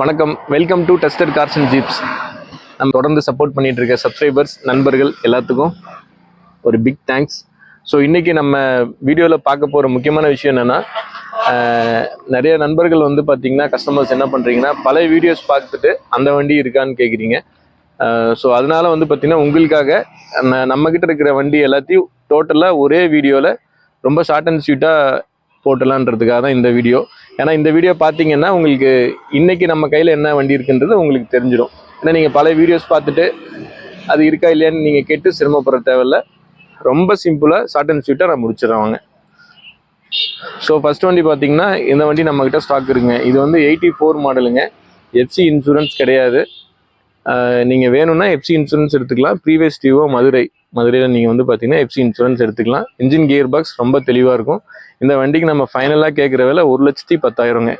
வணக்கம். Welcome to tested cars and jeeps நம்ம தொடர்ந்து சப்போர்ட் பண்ணிகிட்டு இருக்க சப்ஸ்கிரைபர்ஸ் நண்பர்கள் எல்லாத்துக்கும் ஒரு பிக் தேங்க்ஸ் ஸோ இன்றைக்கி நம்ம வீடியோவில் பார்க்க போகிற முக்கியமான விஷயம் என்னென்னா நிறைய நண்பர்கள் வந்து பார்த்திங்கன்னா கஸ்டமர்ஸ் என்ன பண்ணுறீங்கன்னா பழைய வீடியோஸ் பார்த்துட்டு அந்த வண்டி இருக்கான்னு கேட்குறீங்க ஸோ அதனால வந்து பார்த்திங்கன்னா உங்களுக்காக நம்ம- நம்மக்கிட்ட இருக்கிற வண்டி எல்லாத்தையும் டோட்டலாக ஒரே வீடியோவில் ரொம்ப ஷார்ட் அண்ட் ஸ்வீட்டாக போட்டலான்றதுக்காக தான் இந்த வீடியோ ஏன்னா இந்த வீடியோ பார்த்தீங்கன்னா உங்களுக்கு இன்றைக்கி நம்ம கையில் என்ன வண்டி இருக்குன்றது உங்களுக்கு தெரிஞ்சிடும். ஏன்னா நீங்கள் பல வீடியோஸ் பார்த்துட்டு அது இருக்கா இல்லையான்னு நீங்கள் கேட்டு சிரமப்படுற தேவையில்ல. ரொம்ப சிம்பிளாக ஷார்ட் அண்ட் ஸ்வீட்டாக நான் முடிச்சிடுவாங்க ஸோ ஃபஸ்ட் வண்டி பார்த்தீங்கன்னா இந்த வண்டி நம்மக்கிட்ட ஸ்டாக் இருக்குங்க. இது வந்து எயிட்டி ஃபோர் மாடலுங்க எஃப்சி இன்சூரன்ஸ் கிடையாது. நீங்கள் வேணும்னா எஃப்சி இன்சூரன்ஸ் எடுத்துக்கலாம். ப்ரீவியஸ் டிவோ மதுரை. மதுரையில் நீங்கள் வந்து பார்த்தீங்கன்னா எஃப்சி இன்சூரன்ஸ் எடுத்துக்கலாம். இன்ஜின் கியர் பாக்ஸ் ரொம்ப தெளிவாக இருக்கும். இந்த வண்டிக்கு நம்ம ஃபைனலாக கேட்குற விலை ஒரு லட்சத்தி பத்தாயிரங்க.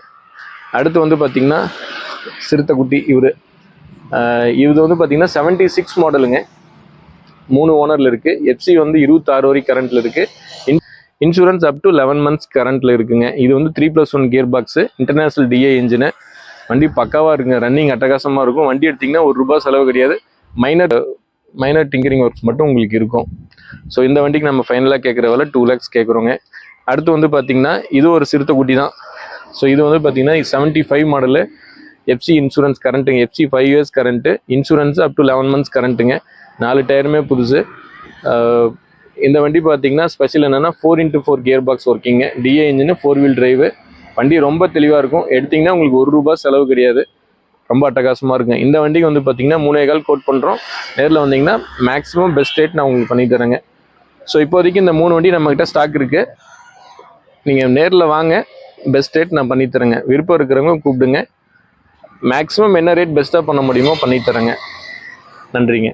அடுத்து வந்து பார்த்தீங்கன்னா சிறுத்தைக்குட்டி இவர். இது வந்து பார்த்தீங்கன்னா செவன்ட்டி சிக்ஸ் மாடலுங்க மூணு ஓனரில் இருக்குது எஃப்சி வந்து இருபத்தாறு வரைக்கும் கரண்ட்டில் இருக்குது in insurance up to eleven months கரண்ட்டில் இருக்குங்க. இது வந்து three plus one gear box international DA engine வண்டி பக்காவாக இருக்குங்க. ரன்னிங் அட்டகாசமாக இருக்கும். வண்டி எடுத்திங்கன்னா ஒரு ரூபா செலவு கிடையாது. மைனர் மைனர் டிங்கரிங் ஒர்க்ஸ் மட்டும் உங்களுக்கு இருக்கும். ஸோ இந்த வண்டிக்கு நம்ம ஃபைனலாக கேட்குற வில டூ லேக்ஸ் கேட்குறோங்க அடுத்து வந்து பார்த்தீங்கன்னா இது ஒரு சிறுத்தை குட்டி தான். ஸோ இது வந்து பார்த்தீங்கன்னா seventy five model FC insurance கரண்ட்டுங்க FC five years current insurance up to eleven months கரண்ட்டுங்க நாலு டயருமே புதுசு. இந்த வண்டி பார்த்தீங்கன்னா ஸ்பெஷல் என்னென்னா four into four gear box ஒர்க்கிங்க DA engine four wheel drive வண்டி ரொம்ப தெளிவாக இருக்கும். எடுத்திங்கன்னா உங்களுக்கு ஒரு ரூபாய் செலவு கிடையாது. ரொம்ப அட்டகாசமாக இருக்கும். இந்த வண்டிக்கு வந்து பார்த்தீங்கன்னா மூணே கால் கோட் பண்ணுறோம் நேரில் வந்தீங்கன்னா மேக்ஸிமம் பெஸ்ட் ரேட் நான் உங்களுக்கு பண்ணி தரேங்க. ஸோ இப்போதைக்கு இந்த மூணு வண்டி நம்மக்கிட்ட ஸ்டாக் இருக்குது நீங்கள் நேரில் வாங்க. பெஸ்ட் ரேட் நான் பண்ணித்தரேங்க விருப்பம் இருக்கிறவங்க கூப்பிடுங்க. மேக்ஸிமம் என்ன ரேட் பெஸ்ட்டாக பண்ண முடியுமோ பண்ணித்தரேங்க நன்றிங்க.